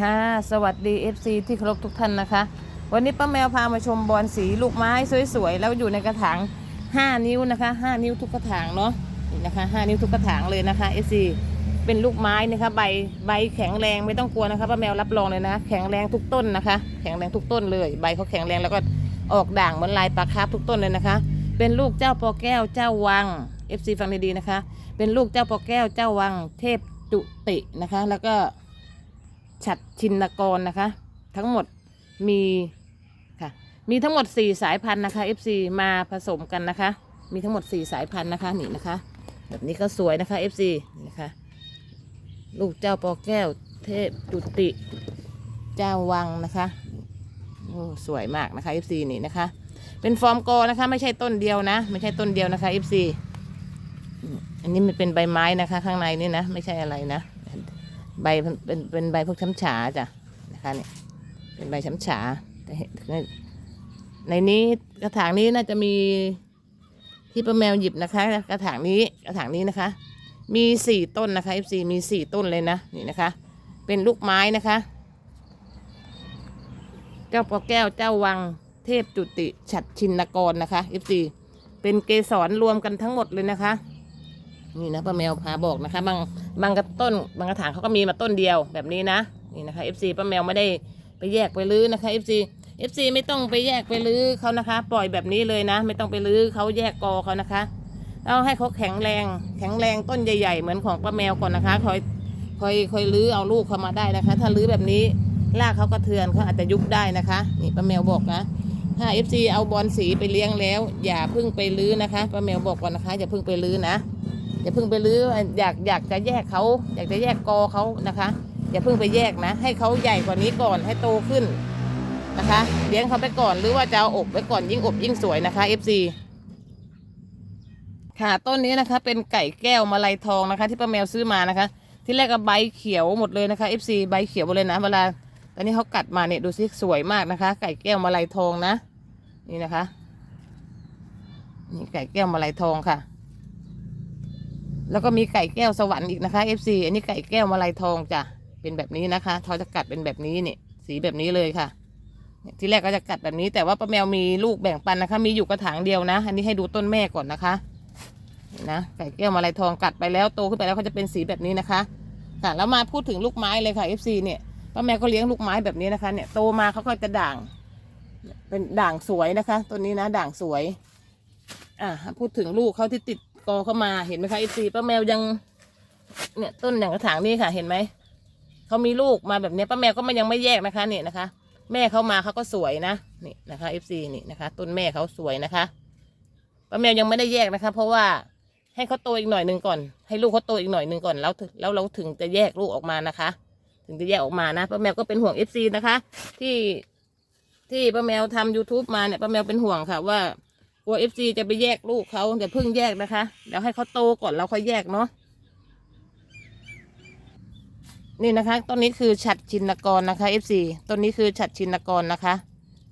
ค่ะ สวัสดี FC ที่เคารพทุกท่านนะคะ วันนี้ป้าแมวพามาชมบอลสีลูกไม้สวยๆ แล้วอยู่ในกระถาง 5 นิ้วนะคะ 5 นิ้วทุกกระถางเนาะนี่นะคะ 5 นิ้วทุกกระถางเลยนะคะ FC เป็นลูกไม้นะคะ ใบใบแข็งแรงไม่ต้องกลัวนะคะป้าแมวรับรองเลยนะ แข็งแรงทุกต้นนะคะ แข็งแรงทุกต้นเลย ใบเขาแข็งแรงแล้วก็ออกด่างเหมือนลายปลาคาร์ฟทุกต้นเลยนะคะ เป็นลูกเจ้าปอแก้วเจ้าวัง FC ฟังดีๆนะคะ เป็นลูกเจ้าปอแก้วเจ้าวังเทพจุตินะคะ แล้วก็ ฉัดชินกรนะคะ ทั้งหมดมีค่ะมีทั้งหมด 4 สายพันธุ์นะคะ FC มาผสมกันนะคะ มีทั้งหมด 4 สายพันธุ์นะคะนี่นะคะ แบบนี้ก็สวยนะคะ FC นะคะ ลูกเจ้าปอแก้วเทพจุติเจ้าวังนะคะโอ้สวยมากนะคะ FC นี่นะคะ เป็นฟอร์มโกนะคะ ไม่ใช่ต้นเดียวนะ ไม่ใช่ต้นเดียวนะคะ FC อันนี้มันเป็นใบไม้นะคะ ข้างในนี่นะ ไม่ใช่อะไรนะ ใบเป็นเป็นใบพวกช้ำฉาจ้ะนะคะเนี่ยเป็นใบช้ำฉาแต่เห็นในในนี้กระถางนี้น่าจะมีที่ป้าแมวหยิบนะคะ กระถางนี้กระถางนี้นะคะ มีสี่ต้นนะคะ FC มีสี่ต้นเลยนะนี่นะคะ เป็นลูกไม้นะคะ เจ้าปอแก้วเจ้าวังเทพจุติฉัดชินกรนะคะ FC เป็นเกสรรวมกันทั้งหมดเลยนะคะ นี่นะป้าแมวพาบอกนะคะบางบางกระต้นบางกระถางเขาก็มีมาต้นเดียวแบบนี้นะนี่นะคะ FC ป้าแมวไม่ได้ไปแยกไปรื้อนะคะ FC FC ไม่ต้องไปแยกไปรื้อเขานะคะ ปล่อยแบบนี้เลยนะ ไม่ต้องไปรื้อเขาแยกกอเขานะคะเอาให้เขาแข็งแรง แข็งแรงต้นใหญ่ ๆ เหมือนของป้าแมวก่อนนะคะคอยคอยคอยรื้อเอาลูกเขามาได้นะคะ ถ้ารื้อแบบนี้รากเขากระเทือนเขาอาจจะยุบได้นะคะนี่ป้าแมวบอกนะถ้า FC เอาบอลสีไปเลี้ยงแล้ว อย่าเพิ่งไปรื้อนะคะป้าแมวบอกก่อนนะคะอย่าเพิ่งไปรื้อนะ อย่าเพิ่งไปรื้ออยากอยากจะแยกเขาอยากจะแยกกอเขานะคะ อย่าเพิ่งไปแยกนะ ให้เขาใหญ่กว่านี้ก่อนให้โตขึ้นนะคะเลี้ยงเขาไปก่อนหรือว่าจะเอาอบไว้ก่อนยิ่งอบยิ่งสวยนะคะ FC ค่ะต้นนี้นะคะ เป็นไก่แก้วมาลัยทองนะคะ ที่ป้าแมวซื้อมานะคะ ที่แรกก็ใบเขียวหมดเลยนะคะ FC ใบเขียวหมดเลยนะเวลาตอนนี้เขากัดมาเนี่ยดูสิสวยมากนะคะ ไก่แก้วมาลัยทองนะ นี่นะคะ นี่ไก่แก้วมาลัยทองค่ะ แล้วก็มีไก่แก้วสวรรค์อีกนะคะ FC อันนี้ไก่แก้วมาลัยทองจ้ะเป็นแบบนี้นะคะเขาจะกัดเป็นแบบนี้เนี่ยสีแบบนี้เลยค่ะที่แรกก็จะกัดแบบนี้ แต่ว่าป้าแมวมีลูกแบ่งปันนะคะ มีอยู่กระถางเดียวนะ อันนี้ให้ดูต้นแม่ก่อนนะคะนะไก่แก้วมาลัยทองกัดไปแล้วโตขึ้นไปแล้วเขาจะเป็นสีแบบนี้นะคะค่ะแล้วมาพูดถึงลูกไม้เลยค่ะ FC เนี่ยป้าแมวก็เลี้ยงลูกไม้แบบนี้นะคะ เนี่ยโตมาเขาก็จะด่าง เป็นด่างสวยนะคะต้นนี้นะด่างสวย อ่าพูดถึงลูกเขาที่ติด กอเข้ามาเห็นไหมคะไอซีป้าแมวยัง เนี่ยต้นอย่างกระถางนี่ค่ะ เห็นไหมเขามีลูกมาแบบนี้ป้าแมวก็มันยังไม่แยกนะคะ เนี่ยนะคะ แม่เขามาเขาก็สวยนะนี่นะคะเอฟซีนี่นะคะ ต้นแม่เขาสวยนะคะป้าแมวยังไม่ได้แยกนะคะ เพราะว่าให้เขาโตอีกหน่อยหนึ่งก่อน ให้ลูกเขาโตอีกหน่อยหนึ่งก่อนแล้วแล้วเราถึงจะแยกลูกออกมานะคะ ถึงจะแยกออกมานะป้าแมวก็เป็นห่วงเอฟซีนะคะ ที่ที่ป้าแมวทำ youtube มาเนี่ยป้าแมวเป็นห่วงค่ะว่า กลัวเอฟซีจะไปแยกลูกเขาอย่าเพิ่งแยกนะคะ เดี๋ยวให้เขาโตก่อนแล้วค่อยแยกเนาะนี่นะคะต้นนี้คือฉัดชินกรนะคะเอฟซีต้นนี้คือฉัดชินกรนะคะ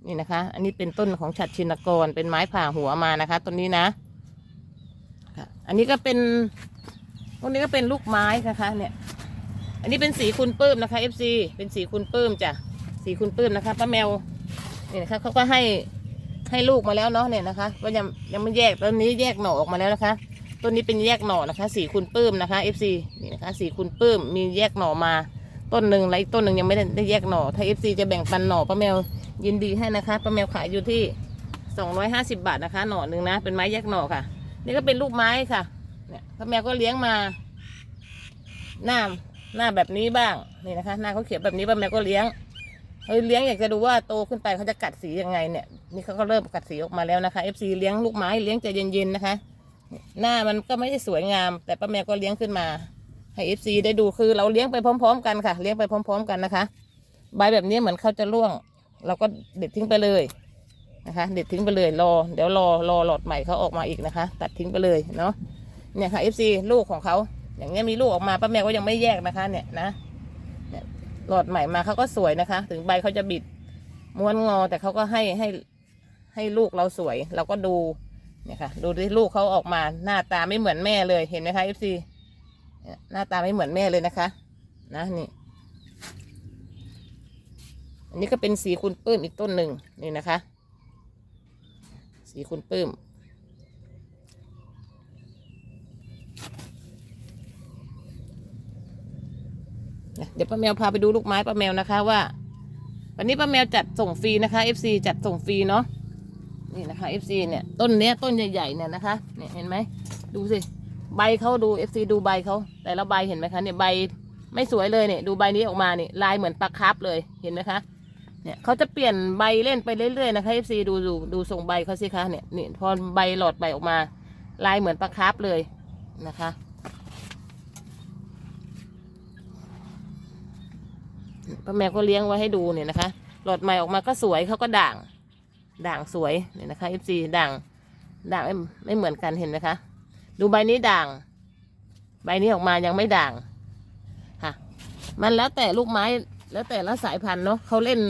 นี่นะคะ อันนี้เป็นต้นของฉัดชินกรเป็นไม้ผ่าหัวมานะคะต้นนี้นะค่ะอันนี้ก็เป็นต้นนี้ก็เป็นลูกไม้นะคะ เนี่ย อันนี้เป็นสีคุณปื้มนะคะเอฟซีเป็นสีคุณปื้มจ้ะสีคุณปื้มนะคะป้าแมวนี่นะคะเขาก็ให้ ให้ลูกมาแล้วเนาะเนี่ยนะคะก็ยังยังไม่แยกต้นนี้แยกหน่อออกมาแล้วนะคะต้นนี้เป็นแยกหน่อนะคะสีคุณปื้มนะคะ FC นี่นะคะสีคุณปื้มมีแยกหน่อมาต้นหนึ่งแล้วอีกต้นหนึ่งยังไม่ได้ได้แยกหน่อถ้า FC จะแบ่งปันหน่อป้าแมวยินดีให้นะคะป้าแมวขายอยู่ที่ 250 บาทนะคะ หน่อหนึ่งนะ เป็นไม้แยกหน่อค่ะ นี่ก็เป็นลูกไม้ค่ะเนี่ยป้าแมวก็เลี้ยงมา หน้าหน้าแบบนี้บ้างนี่นะคะ หน้าเขาเขียวแบบนี้ป้าแมวก็เลี้ยง เฮ้ยเลี้ยงอยากจะดูว่าโตขึ้นไปเขาจะกัดสียังไงเนี่ย นี่เขาก็เริ่มกัดสีออกมาแล้วนะคะ FC เลี้ยงลูกไม้เลี้ยงใจเย็นๆนะคะ หน้ามันก็ไม่ได้สวยงาม แต่ป้าแมวก็เลี้ยงขึ้นมาให้ FC ได้ดูคือเราเลี้ยงไปพร้อม ๆ กันค่ะ เลี้ยงไปพร้อม ๆ กันนะคะ ใบแบบนี้เหมือนเขาจะร่วง เราก็เด็ดทิ้งไปเลยนะคะ เด็ดทิ้งไปเลยรอ เดี๋ยวรอรอหลอดใหม่เขาออกมาอีกนะคะ ตัดทิ้งไปเลยเนาะเนี่ยค่ะ FC ลูกของเขาอย่างเงี้ยมีลูกออกมาป้าแมวก็ยังไม่แยกนะคะ เนี่ยนะ หลอดใหม่มาเขาก็สวยนะคะ ถึงใบเขาจะบิดม้วนงอแต่เขาก็ให้ให้ให้ลูกเราสวย เราก็ดูเนี่ยค่ะ ดูที่ลูกเขาออกมาหน้าตาไม่เหมือนแม่เลยเห็นไหมคะเอฟซีหน้าตาไม่เหมือนแม่เลยนะคะ นะนี่ อันนี้ก็เป็นสีคุณปื้มอีกต้นหนึ่งนี่นะคะ สีคุณปื้ม เดี๋ยวป้าแมวพาไปดูลูกไม้ป้าแมวนะคะว่า วันนี้ป้าแมวจัดส่งฟรีนะคะ FC จัดส่งฟรีเนาะนี่นะคะ FC เนี่ยต้นเนี้ยต้นใหญ่ๆเนี่ยนะคะเนี่ยเห็นไหมดูสิใบเขาดู FC ดูใบเขาแต่ละใบเห็นไหมคะเนี่ยใบไม่สวยเลยเนี่ยดูใบนี้ออกมาเนี่ยลายเหมือนปลาคาร์ฟเลยเห็นไหมคะเนี่ยเขาจะเปลี่ยนใบเล่นไปเรื่อยๆนะคะ FC ดูดูดูทรงใบเขาสิคะเนี่ยนี่พอใบหลอดใบออกมา ลายเหมือนปลาคาร์ฟเลยนะคะ ป้าแมวก็เลี้ยงไว้ให้ดูเนี่ยนะคะ หลอดใหม่ออกมาก็สวยเขาก็ด่าง ด่างสวยเนี่ยนะคะ FC ด่าง ด่างไม่ไม่เหมือนกันเห็นไหมคะ ดูใบนี้ด่าง ใบนี้ออกมายังไม่ด่างค่ะ มันแล้วแต่ลูกไม้แล้วแต่ละสายพันธุ์เนาะเขาเล่น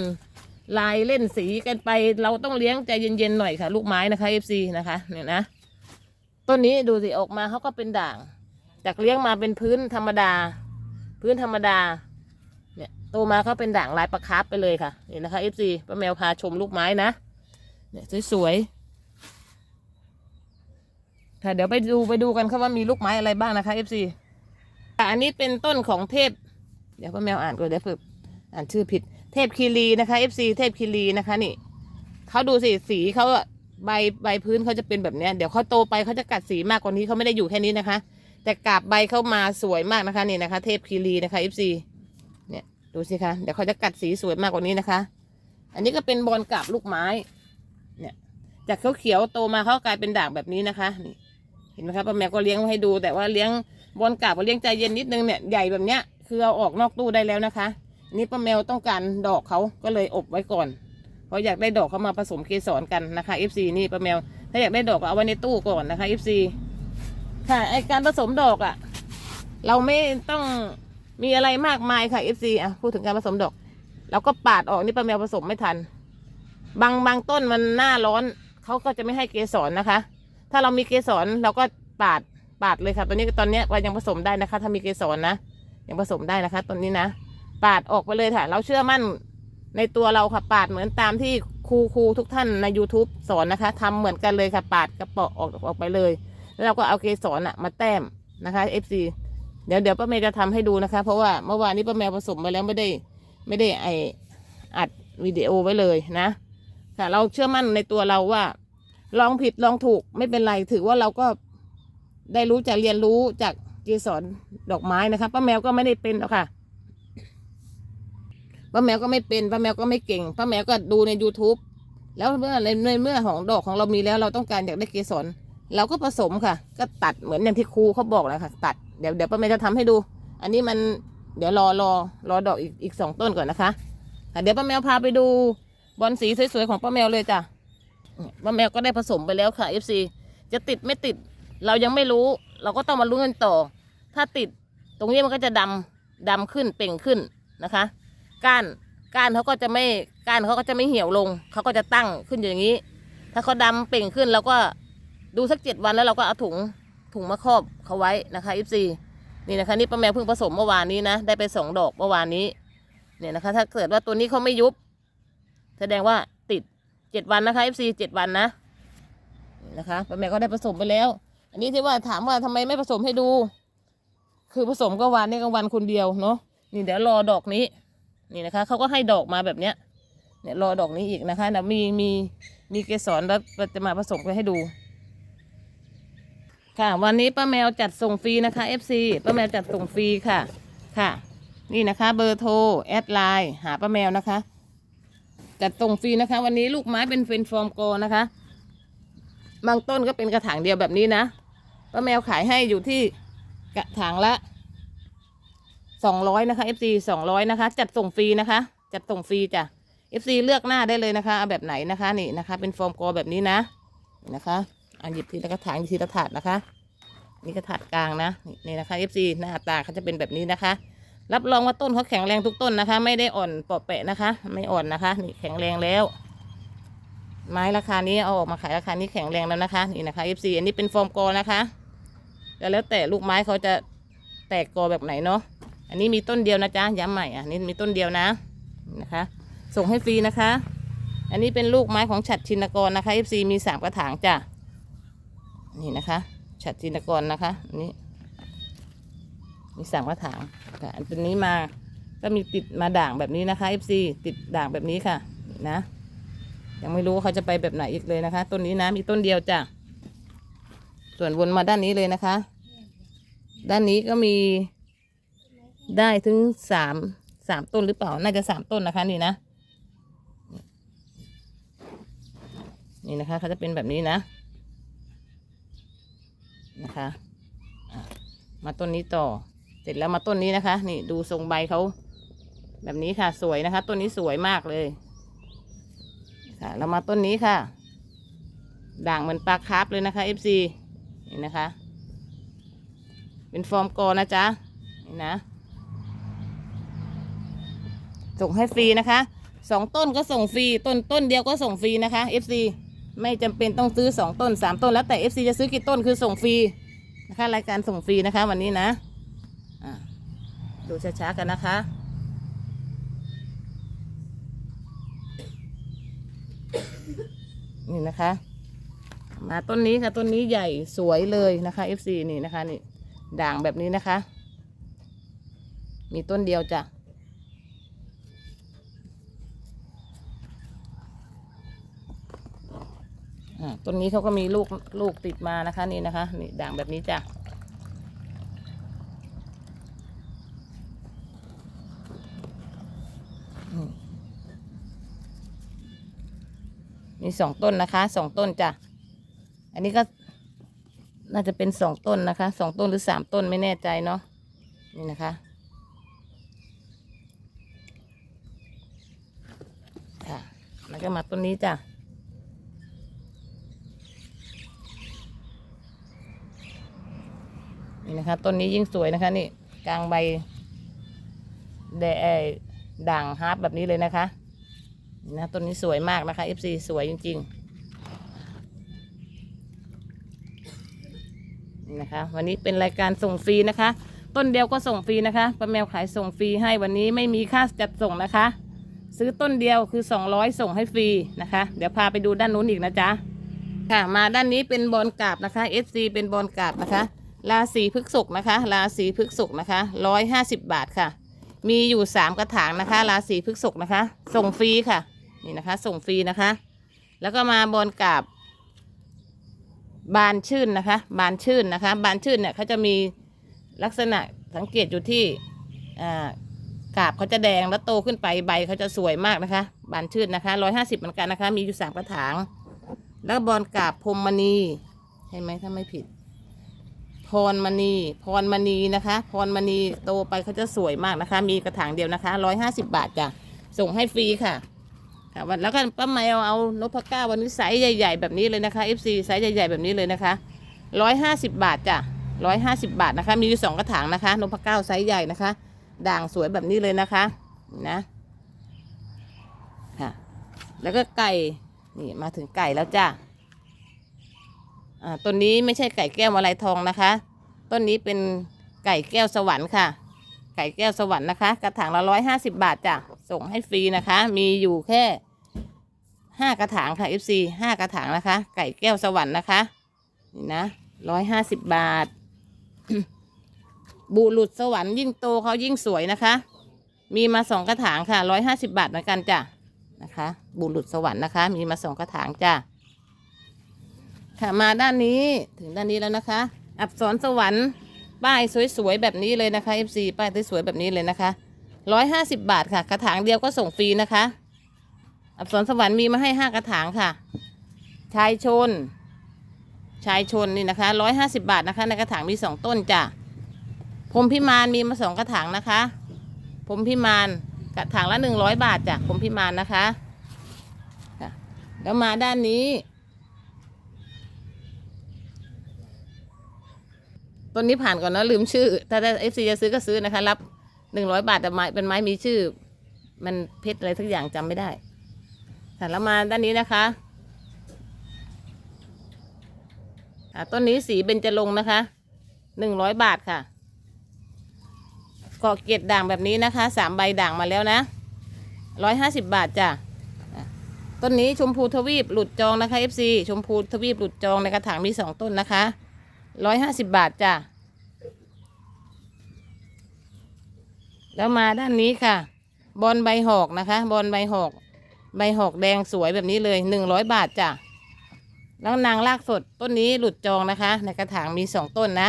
ลายเล่นสีกันไป เราต้องเลี้ยงใจเย็นๆหน่อยค่ะ ลูกไม้นะคะ FC นะคะเนี่ยนะต้นนี้ดูสิออกมาเขาก็เป็นด่าง จากเลี้ยงมาเป็นพื้นธรรมดา พื้นธรรมดา โตมาเขาเป็นด่างลายประคับไปเลยค่ะนี่นะคะ FC ป้าแมวพาชมลูกไม้นะเนี่ยสวยๆค่ะเดี๋ยวไปดูไปดูกันค่ะว่ามีลูกไม้อะไรบ้างนะคะ FC ค่ะอันนี้เป็นต้นของเทพ เดี๋ยวป้าแมวอ่านก่อนเดี๋ยวเพิ่อ่านชื่อผิด เทพคีรีนะคะ FC เทพคีรีนะคะนี่เขาดูสิสีเขาใบใบพื้นเขาจะเป็นแบบนี้เดี๋ยวเขาโตไปเขาจะกัดสีมากกว่านี้เขาไม่ได้อยู่แค่นี้นะคะ แต่กาบใบเข้ามาสวยมากนะคะนี่นะคะ เทพคีรีนะคะ FC เนี่ย ดูสิคะ เดี๋ยวเขาจะกัดสีสวยมากกว่านี้นะคะ อันนี้ก็เป็นบอลกาบลูกไม้ เนี่ย จากเขาเขียวโตมาเขากลายเป็นด่างแบบนี้นะคะนี่เห็นไหมคะป้าแมวก็เลี้ยงให้ดู แต่ว่าเลี้ยงบอลกาบก็เลี้ยงใจเย็นนิดนึงเนี่ยใหญ่แบบเนี้ยคือเอาออกนอกตู้ได้แล้วนะคะนนี้ป้าแมวต้องการดอกเขาก็เลยอบไว้ก่อน เพราะอยากได้ดอกเขามาผสมเกสรกันนะคะ FC นี่ป้าแมว ถ้าอยากได้ดอกก็เอาไว้ในตู้ก่อนนะคะ FC ค่ะไอการผสมดอกอะ่ะ เราไม่ต้อง มีอะไรมากมายค่ะ FC อะพูดถึงการผสมดอกเราก็ปาดออกนี่ป้าแมวผสมไม่ทัน บางบางต้นมันหน้าร้อนเขาก็จะไม่ให้เกสรนะคะ ถ้าเรามีเกสรเราก็ปาดปาดเลยค่ะตอนนี้ตอนนี้ยว่ายังผสมได้นะคะ ถ้ามีเกสรนะยังผสมได้นะคะตอนนี้นะปาดออกไปเลยค่ะ เราเชื่อมั่นในตัวเราค่ะปาดเหมือนตามที่ครูครูทุกท่านใน YouTube สอนนะคะทำเหมือนกันเลยค่ะปาดกระเปาะออกออกไปเลย แล้วเราก็เอาเกสรอะมาแต้มนะคะ FC เดี๋ยวเดี๋ยวป้าเมย์จะทำให้ดูนะคะ เพราะว่าเมื่อวานนี้ป้าแมวผสมไปแล้วไม่ได้ ไม่ได้ไออัดวิดีโอไว้เลยนะ ค่ะ เราเชื่อมั่นในตัวเราว่า ลองผิดลองถูกไม่เป็นไรถือว่าเราก็ได้รู้จากเรียนรู้จากเกสรดอกไม้นะคะป้าแมวก็ไม่ได้เป็นหรอกค่ะป้าแมวก็ไม่เป็นป้าแมวก็ไม่เก่งป้าแมวก็ดูใน youtube แล้วเมื่อในเมื่อของดอกของเรามีแล้ว เราต้องการอยากได้เกสรเราก็ผสมค่ะ ก็ตัดเหมือนอย่างที่ครูเขาบอกแหละค่ะ ตัด เดี๋ยวเดี๋ยวป้าแมวจะทำให้ดู อันนี้มันเดี๋ยวรอรอรอดอกอีกอีกสองต้นก่อนนะคะเดี๋ยวป้าแมวพาไปดูบอลสีสวยๆของป้าแมวเลยจ้ะป้าแมวก็ได้ผสมไปแล้วค่ะ FC จะติดไม่ติดเรายังไม่รู้ เราก็ต้องมาลุ้นกันต่อ ถ้าติดตรงนี้มันก็จะดำดำขึ้นเป่งขึ้นนะคะ ก้านก้านเขาก็จะไม่ก้านเขาก็จะไม่เหี่ยวลง เขาก็จะตั้งขึ้นอย่างนี้ ถ้าเขาดำเป่งขึ้นเราก็ดูสักเจ็ดวันแล้วเราก็เอาถุง ถุงมาครอบเขาไว้นะคะ FC นี่นะคะนี่ป้าแมวเพิ่งผสมเมื่อวานนี้นะ ได้ไปสองดอกเมื่อวานนี้ เนี่ยนะคะ ถ้าเกิดว่าตัวนี้เขาไม่ยุบ แสดงว่าติดเจ็ดวันนะคะ FC เจ็ดวันนะนนะคะป้าแมวก็ได้ผสมไปแล้ว อันนี้ที่ว่าถามว่าทำไมไม่ผสมให้ดู คือผสมก็วันนี้กลางวันคนเดียวเนาะนี่เดี๋ยวรอดอกนี้ นี่นะคะเขาก็ให้ดอกมาแบบเนี้ยเนี่ยรอดอกนี้อีกนะคะนะมีมีมีเกสรแล้วจะมาผสมกันให้ดู ค่ะ วันนี้ป้าแมวจัดส่งฟรีนะคะ FC ป้าแมวจัดส่งฟรีค่ะ ค่ะ นี่นะคะ เบอร์โทรแอดไลน์หาป้าแมวนะคะ จัดส่งฟรีนะคะ วันนี้ลูกไม้เป็นเฟรนฟอร์มโกนะคะ บางต้นก็เป็นกระถางเดียวแบบนี้นะป้าแมวขายให้อยู่ที่กระถางละสองร้อยนะคะ FC สองร้อยนะคะ จัดส่งฟรีนะคะ จัดส่งฟรีจ้ะ FC เลือกหน้าได้เลยนะคะเอาแบบไหนนะคะ นี่นะคะ เป็นฟอร์มโกแบบนี้นะนะคะ อันหยิบทีละกระถางหยิบทีละถาดนะคะ นี่กระถาดกลางนะนี่นะคะ FC หน้าตาเขาจะเป็นแบบนี้นะคะ รับรองว่าต้นเขาแข็งแรงทุกต้นนะคะ ไม่ได้อ่อนเปราะแปะนะคะ ไม่อ่อนนะคะ นี่แข็งแรงแล้ว ไม้ราคานี้เอาออกมาขายราคานี้แข็งแรงแล้วนะคะนี่นะคะ FC อันนี้เป็นฟอร์มกอนะคะแล้วแต่ลูกไม้เขาจะแตกกอแบบไหนเนาะอันนี้มีต้นเดียวนะจ๊ะย้ำใหม่อะนี่มีต้นเดียวนะนี่นะคะ ส่งให้ฟรีนะคะ อันนี้เป็นลูกไม้ของฉัดชินกรนะคะ FC มีสามกระถางจ้ะ นี่นะคะฉัดชินกรนะคะอันนี้มีสามกระถางค่ะอันตัวนี้มาก็มีติดมาด่างแบบนี้นะคะ FC ติดด่างแบบนี้ค่ะนะ ยังไม่รู้เขาจะไปแบบไหนอีกเลยนะคะ ต้นนี้นะมีต้นเดียวจ้ะส่วนวนมาด้านนี้เลยนะคะ ด้านนี้ก็มีได้ถึงสามสามต้นหรือเปล่า น่าจะสามต้นนะคะนี่นะนี่นะคะเขาจะเป็นแบบนี้นะ นะคะมาต้นนี้ต่อ เสร็จแล้วมาต้นนี้นะคะ นี่ดูทรงใบเขาแบบนี้ค่ะ สวยนะคะ ต้นนี้สวยมากเลยค่ะเรามาต้นนี้ค่ะ ด่างเหมือนปลาคาร์ฟเลยนะคะ FC นี่นะคะ เป็นฟอร์มกอนะจ๊ะนี่นะ ส่งให้ฟรีนะคะสองต้นก็ส่งฟรี ต้นต้นเดียวก็ส่งฟรีนะคะ FC ไม่จำเป็นต้องซื้อสองต้นสามต้นแล้วแต่ FC จะซื้อกี่ต้นคือส่งฟรีนะคะรายการส่งฟรีนะคะ วันนี้นะะดูช้าๆกันนะคะนี่นะคะ มาต้นนี้ค่ะต้นนี้ใหญ่สวยเลยนะคะ FC นี่นะคะนี่ด่างแบบนี้นะคะ มีต้นเดียวจ้ะ อ่า ต้นนี้เขาก็มีลูกลูกติดมานะคะนี่นะคะนี่ด่างแบบนี้จ้ะมีสองต้นนะคะสองต้นจ้ะอันนี้ก็น่าจะเป็นสองต้นนะคะสองต้นหรือสามต้นไม่แน่ใจเนาะนี่นะคะค่ะแล้วก็มาต้นนี้จ้ะ นี่นะคะต้นนี้ยิ่งสวยนะคะนี่กลางใบแดเอ่อด่างฮาร์ปแบบนี้เลยนะคะนี่นะต้นนี้สวยมากนะคะ FC สวยจริงๆนี่นะคะ วันนี้เป็นรายการส่งฟรีนะคะ ต้นเดียวก็ส่งฟรีนะคะป้าแมวขายส่งฟรีให้วันนี้ไม่มีค่าจัดส่งนะคะ ซื้อต้นเดียวคือ 200 ส่งให้ฟรีนะคะ เดี๋ยวพาไปดูด้านนู้นอีกนะจ๊ะค่ะมาด้านนี้เป็นบอลกราบนะคะ FC เป็นบอลกราบนะคะ ราศีพฤกษภนะคะ ราศีพฤกษภนะคะร้อยห้าสิบบาทค่ะ มีอยู่สามกระถางนะคะ ราศีพฤกษภนะคะ ส่งฟรีค่ะ นี่นะคะ ส่งฟรีนะคะ แล้วก็มาบอลกราบบานชื่นนะคะ บานชื่นนะคะ บานชื่นเนี่ยเขาจะมีลักษณะสังเกตอยู่ที่กาบเขาจะแดงแล้วโตขึ้นไปใบเขาจะสวยมากนะคะ บานชื่นนะคะร้อยห้าสิบเหมือนกันนะคะ มีอยู่สามกระถาง แล้วบอลกาบพรมมณีใช่ไหมถ้าไม่ผิด พรมณี พรมณีนะคะ พรมณีโตไปเขาจะสวยมากนะคะ มีกระถางเดียวนะคะร้อยห้าสิบบาทจ้ะส่งให้ฟรีค่ะค่ะวันแล้วก็ป้าแมวเอานพเก้าวันนี้ไซส์ใหญ่ๆแบบนี้เลยนะคะ FC ไซส์ใหญ่ๆแบบนี้เลยนะคะร้อยห้าสิบบาทจ้ะร้อยห้าสิบบาทนะคะ มีอยู่สองกระถางนะคะนพเก้าไซส์ใหญ่นะคะ ด่างสวยแบบนี้เลยนะคะนะค่ะแล้วก็ไก่นี่มาถึงไก่แล้วจ้ะอ่า ต้นนี้ไม่ใช่ไก่แก้วมาลายทองนะคะ ต้นนี้เป็นไก่แก้วสวรรค์ค่ะ ไก่แก้วสวรรค์นะคะ กระถางละร้อยห้าสิบบาทจ้ะ ส่งให้ฟรีนะคะ มีอยู่แค่ห้ากระถางค่ะ FC ห้ากระถางนะคะ ไก่แก้วสวรรค์นะคะ นี่นะร้อยห้าสิบบาท บุรุษสวรรค์ยิ่งโตเขายิ่งสวยนะคะ มีมาสองกระถางค่ะร้อยห้าสิบบาทเหมือนกันจ้ะนะคะ บุรุษสวรรค์นะคะ มีมาสองกระถางจ้ะ ค่ะมาด้านนี้ถึงด้านนี้แล้วนะคะ อับสรสวรรค์ป้ายสวยๆแบบนี้เลยนะคะ FC ป้ายสวยๆแบบนี้เลยนะคะร้อยห้าสิบบาทค่ะ กระถางเดียวก็ส่งฟรีนะคะ อับสรสวรรค์มีมาให้ห้ากระถางค่ะ ชายชน ชายชนนี่นะคะร้อยห้าสิบาทนะคะ ในกระถางมีสองต้นจ้ะพรมพิมานมีมาสองกระถางนะคะพรมพิมานกระถางละหนึ่งร้อยบาทจ้ะพรมพิมานนะคะ แล้วมาด้านนี้ ต้นนี้ผ่านก่อนนะลืมชื่อ ถ้าเอฟซีจะซื้อก็ซื้อนะคะ รับหนึ่งร้อยบาทแต่ไม้เป็นไม้มีชื่อ มันเพชรอะไรสักอย่างจำไม่ได้ค่ะแล้วมาด้านนี้นะคะต้นนี้สีเบญจรงนะคะหนึ่งร้อยบาทค่ะกาะเกล็ดด่างแบบนี้นะคะสามใบด่างมาแล้วนะร้อยห้าสิบบาทจ้ะอะต้นนี้ชมพูทวีปหลุดจองนะคะ FC ชมพูทวีปหลุดจองในกระถางมีสองต้นนะคะ ร้อยห้าสิบบาทจ้ะ แล้วมาด้านนี้ค่ะ บอลใบหอกนะคะ บอลใบหอก ใบหอกแดงสวยแบบนี้เลยหนึ่งร้อยบาทจ้ะ แล้วนางลากสดต้นนี้หลุดจองนะคะ ในกระถางมีสองต้นนะ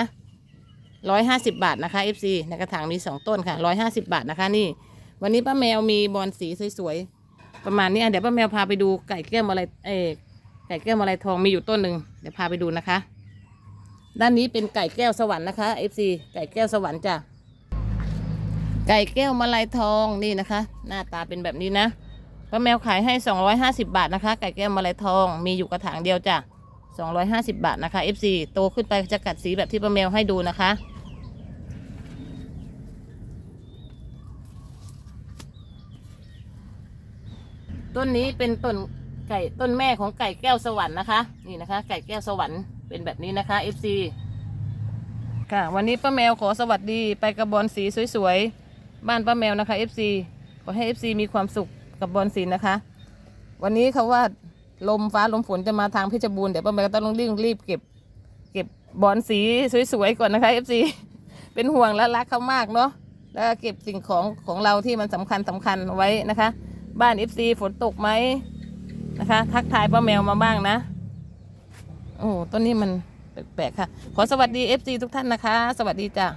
ร้อยห้าสิบาทนะคะ FC ในกระถางมีสองต้นค่ะร้อยห้าสิบาทนะคะนี่ วันนี้ป้าแมวมีบอลสีสวยๆประมาณนี้เดี๋ยวป้าแมวพาไปดูไก่แก้วอะไรเอยไก่แก้วอะไรทองมีอยู่ต้นหนึ่งเดี๋ยวพาไปดูนะคะ ด้านนี้เป็นไก่แก้วสวรรค์นะคะ FC ไก่แก้วสวรรค์จ้ะไก่แก้วมาลายทองนี่นะคะ หน้าตาเป็นแบบนี้นะป้าแมวขายให้ 250 บาทนะคะ ไก่แก้วมาลายทอง มีอยู่กระถางเดียวจ้ะ250 บาทนะคะ FC โตขึ้นไปจะกัดสีแบบที่ป้าแมวให้ดูนะคะ ต้นนี้เป็นต้น ก่ต้นแม่ของไก่แก้วสวรรค์นะคะ นี่นะคะ ไก่แก้วสวรรค์เป็นแบบนี้นะคะ FC ค่ะ วันนี้ป้าแมวขอสวัสดีไปกับบอลสีสวยๆ บ้านป้าแมวนะคะ FC ขอให้ FC มีความสุขกับบอลสีนะคะ วันนี้เขาว่าลมฟ้าลมฝนจะมาทางเพชรบูรณ์เดี๋ยวป้าแมวต้องรีบรีบเก็บ เก็บบอลสีสวยๆก่อนนะคะ FC เป็นห่วงและรักเขามากเนาะแล้วเก็บสิ่งของของเราที่มันสำคัญสำคัญไว้นะคะ บ้าน FC ฝนตกไหม นะคะ ทักทายป้าแมวมาบ้างนะ โอ้ต้นนี้มันแปลกๆค่ะ ขอสวัสดี FC ทุกท่านนะคะ สวัสดีจ้ะ